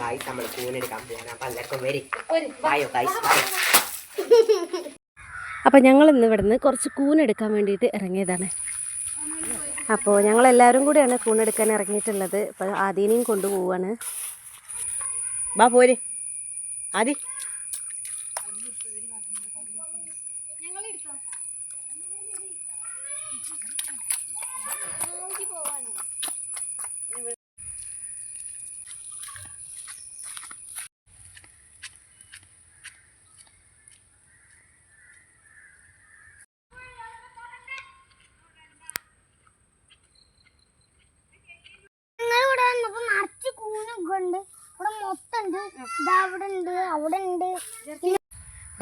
Guys നമ്മൾ കൂനെടുക്കാൻ പോകാൻ അപ്പം എല്ലാവർക്കും വരും. ബായോ ഗായ്സ് അപ്പോൾ ഞങ്ങൾ ഇന്ന് ഇവിടുന്ന് കുറച്ച് കൂനെടുക്കാൻ വേണ്ടിയിട്ട് ഇറങ്ങിയതാണ്. അപ്പോൾ ഞങ്ങളെല്ലാവരും കൂടിയാണ് കൂണെടുക്കാൻ ഇറങ്ങിയിട്ടുള്ളത്. അപ്പോൾ ആദീനെയും കൊണ്ടുപോവാണ് ബാ പോര്. ആദി ഞങ്ങൾ ഇവിടെ വന്നപ്പോ നിറച്ച് കൂണൊക്കെ ഉണ്ട് ഇവിടെ മൊത്തം ഉണ്ട് ഇതാ അവിടെ ഉണ്ട് അവിടെ ഉണ്ട്.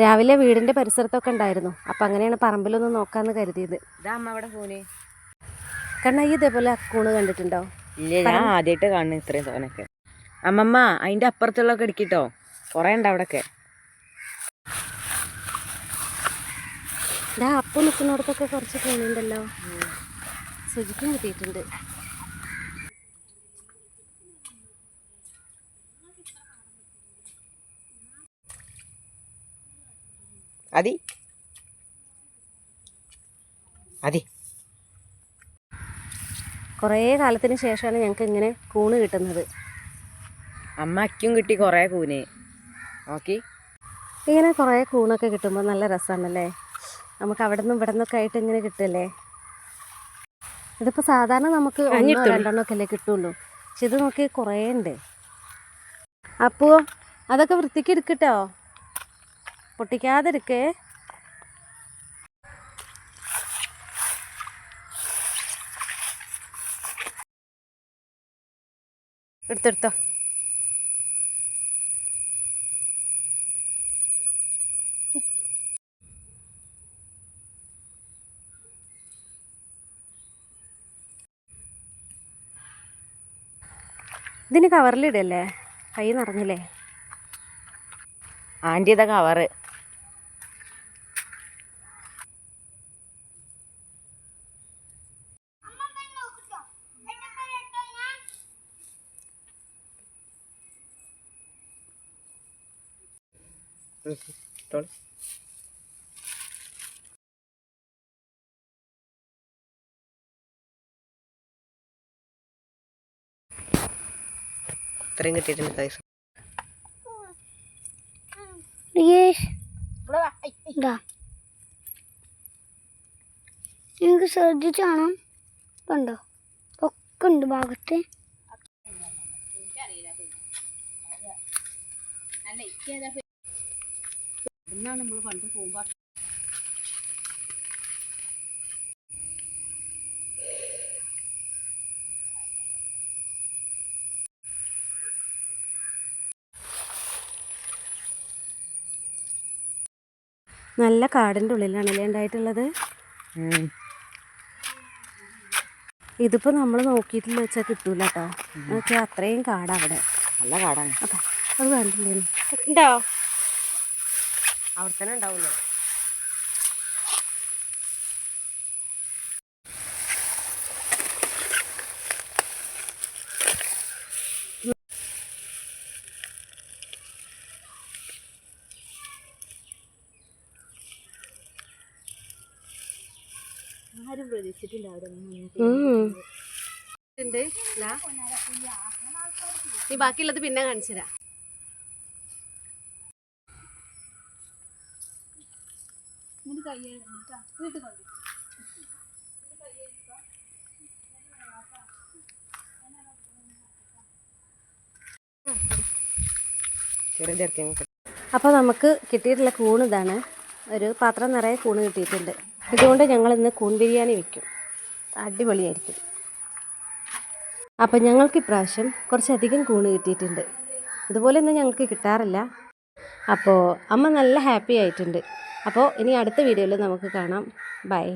രാവിലെ വീടിന്റെ പരിസരത്തൊക്കെ ഉണ്ടായിരുന്നു. അപ്പൊ അങ്ങനെയാണ് പറമ്പിലൊന്ന് നോക്കാന്ന് കരുതിയത്. കണ്ണ ഈ ഇതേപോലെ കൂണ് കണ്ടിട്ടുണ്ടോ? ഇല്ല ഞാൻ ആദ്യമായിട്ട് കാണുന്നു ഇത്രയും തോനൊക്കെ അമ്മമ്മ അതിന്റെ അപ്പുറത്തുള്ളതൊക്കെ എടുക്കിട്ടോ? കൊറേ ഉണ്ട് അവിടെ അപ്പു നിൽക്കുന്നിടത്തൊക്കെ കുറച്ച് കൂണുണ്ടല്ലോ. സുജിക്കും കിട്ടിയിട്ടുണ്ട്. അതി. അതി. കുറേ കാലത്തിന് ശേഷമാണ് ഞങ്ങൾക്ക് ഇങ്ങനെ കൂണ് കിട്ടുന്നത്. അമ്മയ്ക്കും കിട്ടി കുറേ കൂന്. ഓക്കെ ഇങ്ങനെ കുറേ കൂണൊക്കെ കിട്ടുമ്പോൾ നല്ല രസമാണല്ലേ? നമുക്ക് അവിടെ നിന്നും ഇവിടെ നിന്നൊക്കെ ആയിട്ട് ഇങ്ങനെ കിട്ടില്ലേ ഇതിപ്പോൾ സാധാരണ നമുക്ക് ഒന്നോ രണ്ടെണ്ണോ ഒക്കെ അല്ലേ കിട്ടുള്ളൂ. പക്ഷെ ഇത് നോക്കി കുറേ ഉണ്ട് അപ്പോൾ അതൊക്കെ വൃത്തിക്ക് എടുക്കട്ടോ പൊട്ടിക്കാതിരിക്കേ. എടുത്തെടുത്തോ ഇതിന് കവറിലിടല്ലേ കൈ നിറഞ്ഞില്ലേ? ആന്റി ഇതാ കവറ് ഇത്രയും കിട്ടിയിട്ടുണ്ട് ഇതാ. നിങ്ങൾക്ക് ശ്രദ്ധിച്ച് കാണാം കണ്ടോ? ഒക്കെ ഉണ്ട് ഭാഗത്ത്. നല്ല കാടിന്റെ ഉള്ളിലാണല്ലേ ഉണ്ടായിട്ടുള്ളത്. ഇതിപ്പോൾ നമ്മൾ നോക്കിയിട്ടില്ല വെച്ചാൽ കിട്ടൂല കേട്ടോ എന്നുവെച്ചാൽ അത്രയും കാടാ അവിടെ. നല്ല കാടാണ്. അതെ അത് വേണ്ടില്ലേ? ഉണ്ടോ? അവിടെ തന്നെ ഉണ്ടാവുള്ളൂ ഉണ്ട്. നീ ബാക്കിയുള്ളത് പിന്നെ കാണിച്ചു തരാം ചെറിയ തിരക്കാൻ അപ്പോൾ നമുക്ക് കിട്ടിയിട്ടുള്ള കൂൺ ഇതാണ്. ഒരു പാത്രം നിറയെ കൂണ് കിട്ടിയിട്ടുണ്ട്. ഇതുകൊണ്ട് ഞങ്ങൾ ഇന്ന് കൂൺ ബിരിയാണി വെക്കും. അടിപൊളിയായിരിക്കും. അപ്പോൾ ഞങ്ങൾക്ക് ഇപ്രാവശ്യം കുറച്ചധികം കൂണ് കിട്ടിയിട്ടുണ്ട്. ഇതുപോലെയൊന്നും ഞങ്ങൾക്ക് കിട്ടാറില്ല. അപ്പോൾ അമ്മ നല്ല ഹാപ്പി ആയിട്ടുണ്ട്. അപ്പോൾ ഇനി അടുത്ത വീഡിയോയിൽ നമുക്ക് കാണാം. ബൈ.